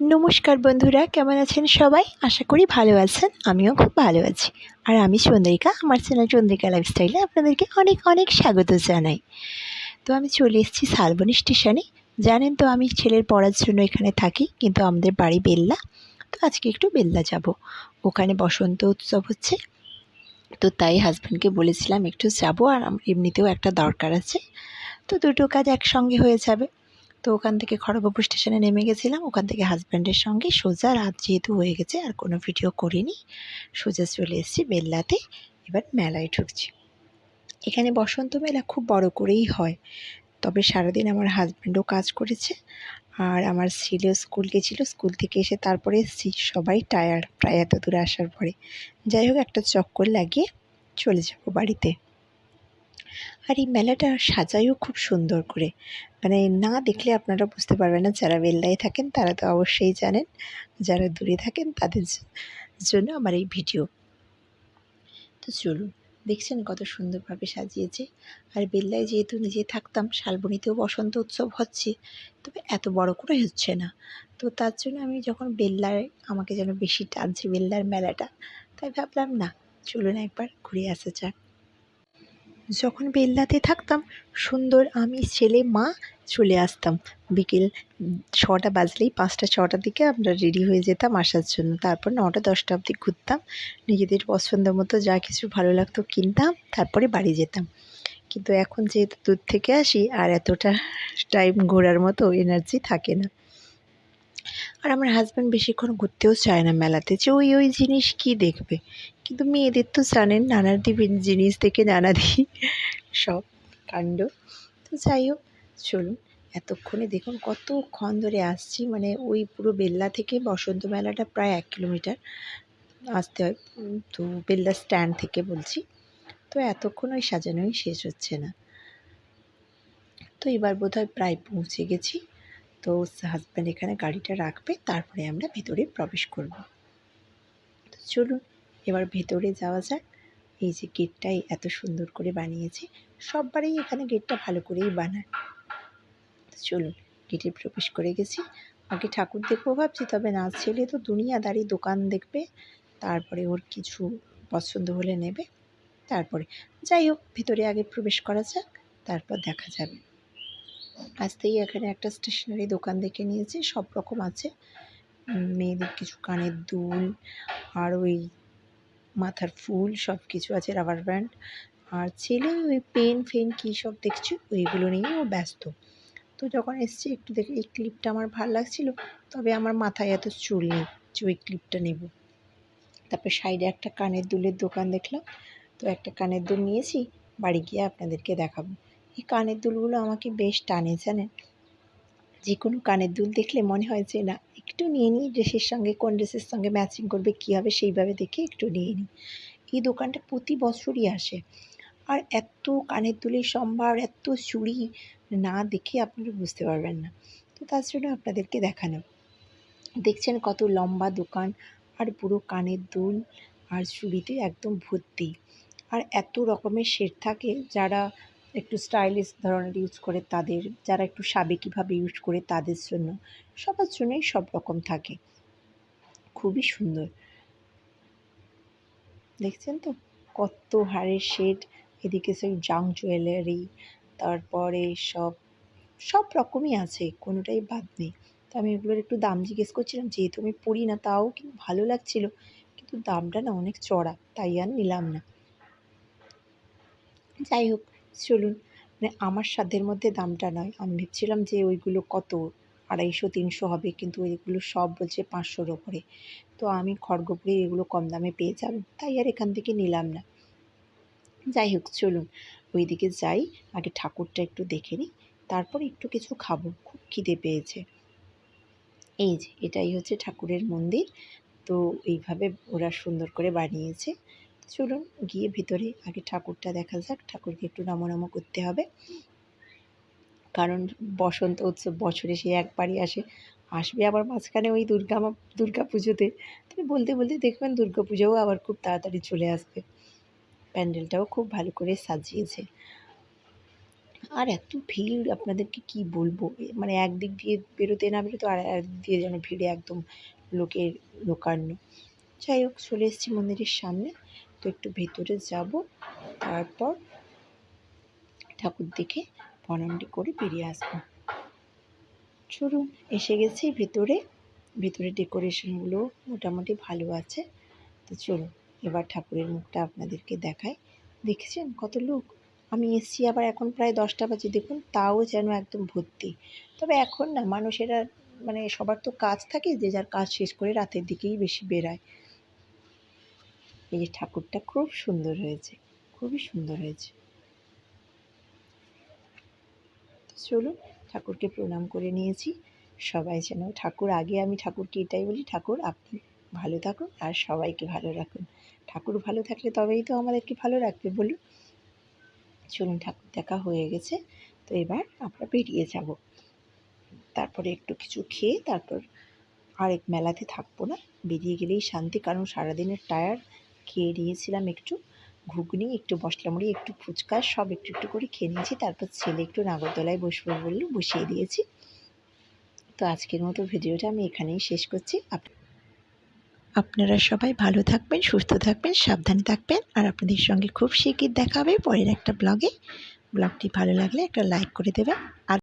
নমস্কার বন্ধুরা, কেমন আছেন সবাই? আশা করি ভালো আছেন, আমিও খুব ভালো আছি। আর আমি চন্দ্রিকা, আমার চ্যানেল চন্দ্রিকা লাইফস্টাইলে আপনাদেরকে অনেক অনেক স্বাগত জানাই। তো আমি চলে এসেছি শালবনী স্টেশনে। জানেন তো আমি ছেলের পড়ার জন্য এখানে থাকি, কিন্তু আমাদের বাড়ি বেল্লা। তো আজকে একটু বেল্লা যাব। ওখানে বসন্ত উৎসব হচ্ছে। তো তাই হাজব্যান্ডকে বলেছিলাম একটু যাব, আর এমনিতেও একটা দরকার আছে। তো দুটো কাজ একসঙ্গে হয়ে যাবে। তো ওখান থেকে খড়গপুর স্টেশনে নেমে গেছিলাম। ওখান থেকে হাজব্যান্ডের সঙ্গে সোজা রাত যেহেতু হয়ে গেছে, আর কোনো ভিডিও করিনি, সোজা চলে এসেছি বেল্লাতে। এবার মেলায় ঢুকছি। এখানে বসন্ত মেলা খুব বড় করেই হয়, তবে সারাদিন আমার হাজব্যান্ডও কাজ করেছে, আর আমার ছেলেও স্কুল গেছিল স্কুল থেকে এসে তারপরে এসেছি, সবাই টায়ার প্রায় এত দূরে আসার পরে। যাই হোক, একটা চক্কর লাগিয়ে চলে যাব বাড়িতে। আর এই মেলাটা সাজায়ও খুব সুন্দর করে। মানে না দেখলে আপনারা বুঝতে পারবেন না, যারা বেল্লায় থাকেন তারা তো অবশ্যই জানেন, যারা দূরে থাকেন তাদের জন্য আমার এই ভিডিও। তো চলুন, দেখছেন কত সুন্দরভাবে সাজিয়েছে। আর বেল্লায় যেহেতু নিজে থাকতাম, শালবনিতেও বসন্ত উৎসব হচ্ছে, তবে এত বড় করে হচ্ছে না। তো তার জন্য আমি যখন বেল্লায় আমাকে যেন বেশি টানছে বেল্লার মেলাটা, তাই ভাবলাম না, চলুন একবার ঘুরে আসা যাক। যখন বেল্লাতে থাকতাম, সুন্দর আমি ছেলে, মা চলে আসতাম। বিকেল ছটা বাজলেই পাঁচটা ছটার দিকে আমরা রেডি হয়ে যেতাম আসার জন্য। তারপর নটা, দশটা অবধি ঘুরতাম। নিজেদের পছন্দ মতো যা কিছু ভালো লাগতো কিনতাম, তারপরে বাড়ি যেতাম। কিন্তু এখন যেহেতু দূর থেকে আসি, আর এতটা টাইম ঘোরার মতো এনার্জি থাকে না। আর আমার হাজব্যান্ড বেশিক্ষণ ঘুরতেও চায় না মেলাতে যে ওই ওই জিনিস কি দেখবে? কিন্তু মেয়েদের তো জানেন, নানা জিনিস থেকে নানাদি সব কাণ্ড। তো যাই হোক, চলুন, এতক্ষণে দেখুন কতক্ষণ ধরে আসছি। মানে ওই পুরো বেল্লা থেকে বসন্ত মেলাটা প্রায় এক কিলোমিটার আসতে হয়। তো বেল্লা স্ট্যান্ড থেকে বলছি। তো এতক্ষণ ওই সাজানোই শেষ হচ্ছে না। তো এবার বোধহয় প্রায় পৌঁছে গেছি। তো হাজব্যান্ড এখানে গাড়িটা রাখবে, তারপরে আমরা ভেতরে প্রবেশ করব। তো চলুন, এবার ভেতরে যাওয়া যাক। এই যে গেটটাই এত সুন্দর করে বানিয়েছে, সববারেই এখানে গেটটা ভালো করেই বানায়। চলুন, গেটে প্রবেশ করে গেছি। আগে ঠাকুর দেখব ভাবছি, তবে না, ছেলে তো দুনিয়াদারি দোকান দেখবে, তারপরে ওর কিছু পছন্দ হলে নেবে। তারপরে, যাই হোক, ভেতরে আগে প্রবেশ করা যাক, তারপর দেখা যাবে। আসতেই এখানে একটা স্টেশনারি দোকান দেখে নিয়েছি, সব রকম আছে। মেয়েদের কিছু কানের দুল, আর ওই মাথার ফুল, সব কিছু আছে রাবার ব্যান্ড আর ছেলে ওই পেন ফেন কী সব দেখছি, ওইগুলো নিয়েই ও ব্যস্ত। তো যখন এসছি, একটু দেখে, এই ক্লিপটা আমার ভালো লাগছিল, তবে আমার মাথায় এত চুল নেই যে ওই ক্লিপটা নেব। তারপরে সাইডে একটা কানের দুলের দোকান দেখলাম, তো একটা কানের দুল নিয়েছি, বাড়ি গিয়ে আপনাদেরকে দেখাবো। এই কানের দুলগুলো আমাকে বেশ টানে, জানেন? যে কোনো কানের দুল দেখলে মনে হয় যে, না, একটু নিয়ে নিই, ড্রেসের সঙ্গে, কোন ড্রেসের সঙ্গে ম্যাচিং করবে, কী হবে, সেইভাবে দেখে একটু নিয়ে নিই। এই দোকানটা প্রতি বছরই আসে। আর এত কানের দুলের সম্ভার, এত চুড়ি না দেখে আপনারা বুঝতে পারবেন না। তো তার জন্য আপনাদেরকে দেখানো। দেখছেন কত লম্বা দোকান, আর পুরো কানের দুল আর চুড়িতে একদম ভর্তি। আর এত রকমের শেড থাকে যারা একটু স্টাইলিশ ধরনের ইউজ করে তাদের, যারা একটু সাবেকিভাবে ইউজ করে তাদের জন্য, সবার জন্যই সব রকম থাকে। খুবই সুন্দর। দেখছেন তো? কত হারের শেড এদিকে সেই জাং জুয়েলারি তারপরে সব সব রকমই আছে, কোনোটাই বাদ নেই। তো আমি এগুলোর একটু দাম জিজ্ঞেস করছিলাম, যেহেতু আমি পড়ি না, তাও কিন্তু ভালো লাগছিল, কিন্তু দামটা না অনেক চড়া, তাই আর নিলাম না। যাই হোক চলুন মানে আমার সাধ্যের মধ্যে দামটা নয়। আমি ভেবছিলাম যে ওইগুলো কত? আড়াইশো, তিনশো হবে, কিন্তু ওইগুলো সব বলছে পাঁচশোর ওপরে। তো আমি খড়গপুরে এগুলো কম দামে পেয়ে যাব। তাই আর এখান থেকে নিলাম না। যাই হোক, চলুন। ওই দিকে যাই, আগে ঠাকুরটা একটু দেখে নিই। তারপর একটু কিছু খাব, খুব খিদে পেয়েছে। এই যে, এটাই হচ্ছে ঠাকুরের মন্দির। তো এইভাবে ওরা সুন্দর করে বানিয়েছে। চলুন গিয়ে ভিতরে আগে ঠাকুরটা দেখা যাক। ঠাকুরকে একটু নম করতে হবে। কারণ বসন্ত উৎসব বছরে সে একবারই আসে। আসবে আবার মাঝখানে ওই দুর্গা দুর্গা পুজোতে। তবে বলতে বলতে দেখবেন দুর্গা পুজোও আবার খুব তাড়াতাড়ি চলে আসবে। প্যান্ডেলটাও খুব ভালো করে সাজিয়েছে। আর এত ভিড় আপনাদেরকে কি বলব? মানে একদিক দিয়ে বেরোতে না বেরোতে আর একদিক দিয়ে যেন ভিড়ে একদম লোকের লোকারণ্য যাই হোক, চলে এসেছি মন্দিরের সামনে। তো একটু ভেতরে যাব, তারপর ঠাকুর দেখে প্রণামটি করে বেরিয়ে আসব। চলুন, এসে গেছি ভেতরে। ভেতরে ডেকোরেশনগুলো মোটামুটি ভালো আছে। তো চলুন, এবার ঠাকুরের মুখটা আপনাদেরকে দেখাই। দেখেছেন কত লোক? আমি এসছি আবার এখন প্রায় দশটা বাজে, দেখুন, তাও যেন একদম ভর্তি। তবে এখন না, মানুষেরা মানে সবার তো কাজ থাকে যে যার কাজ শেষ করে রাতের দিকেই বেশি বেরায়। এই যে ঠাকুরটা খুব সুন্দর হয়েছে, খুবই সুন্দর হয়েছে। চলুন, ঠাকুরকে প্রণাম করে নিয়েছি। সবাই যেন ঠাকুর আগে আমি ঠাকুরকে এটাই বলি, ঠাকুর আপনি ভালো থাকুন আর সবাইকে ভালো রাখুন। ঠাকুর ভালো থাকলে তবেই তো আমাদেরকে ভালো রাখবে, বলুন। চলুন, ঠাকুর দেখা হয়ে গেছে। তো এবার আমরা বেরিয়ে যাব। তারপরে একটু কিছু খেয়ে তারপর আরেক মেলাতে থাকব না। বেরিয়ে গেলেই শান্তি, কারণ সারাদিনের টায়ার খেয়ে নিয়েছিলাম একটু। ঘুগনি, একটু মশলা মুড়ি একটু ফুচকা, সব একটু একটু করে খেয়ে নিয়েছি। তারপর ছেলে একটু নাগরদোলায় বসবে বলল, বসিয়ে দিয়েছি। তো আজকের মতো ভিডিওটা আমি এখানেই শেষ করছি। আপ- আপনারা সবাই ভালো থাকবেন, সুস্থ থাকবেন, সাবধানে থাকবেন। আর আপনাদের সঙ্গে খুব শিগগির দেখা হবে পরের একটা ব্লগে। ব্লগটি ভালো লাগলে একটা লাইক করে দেবেন। আর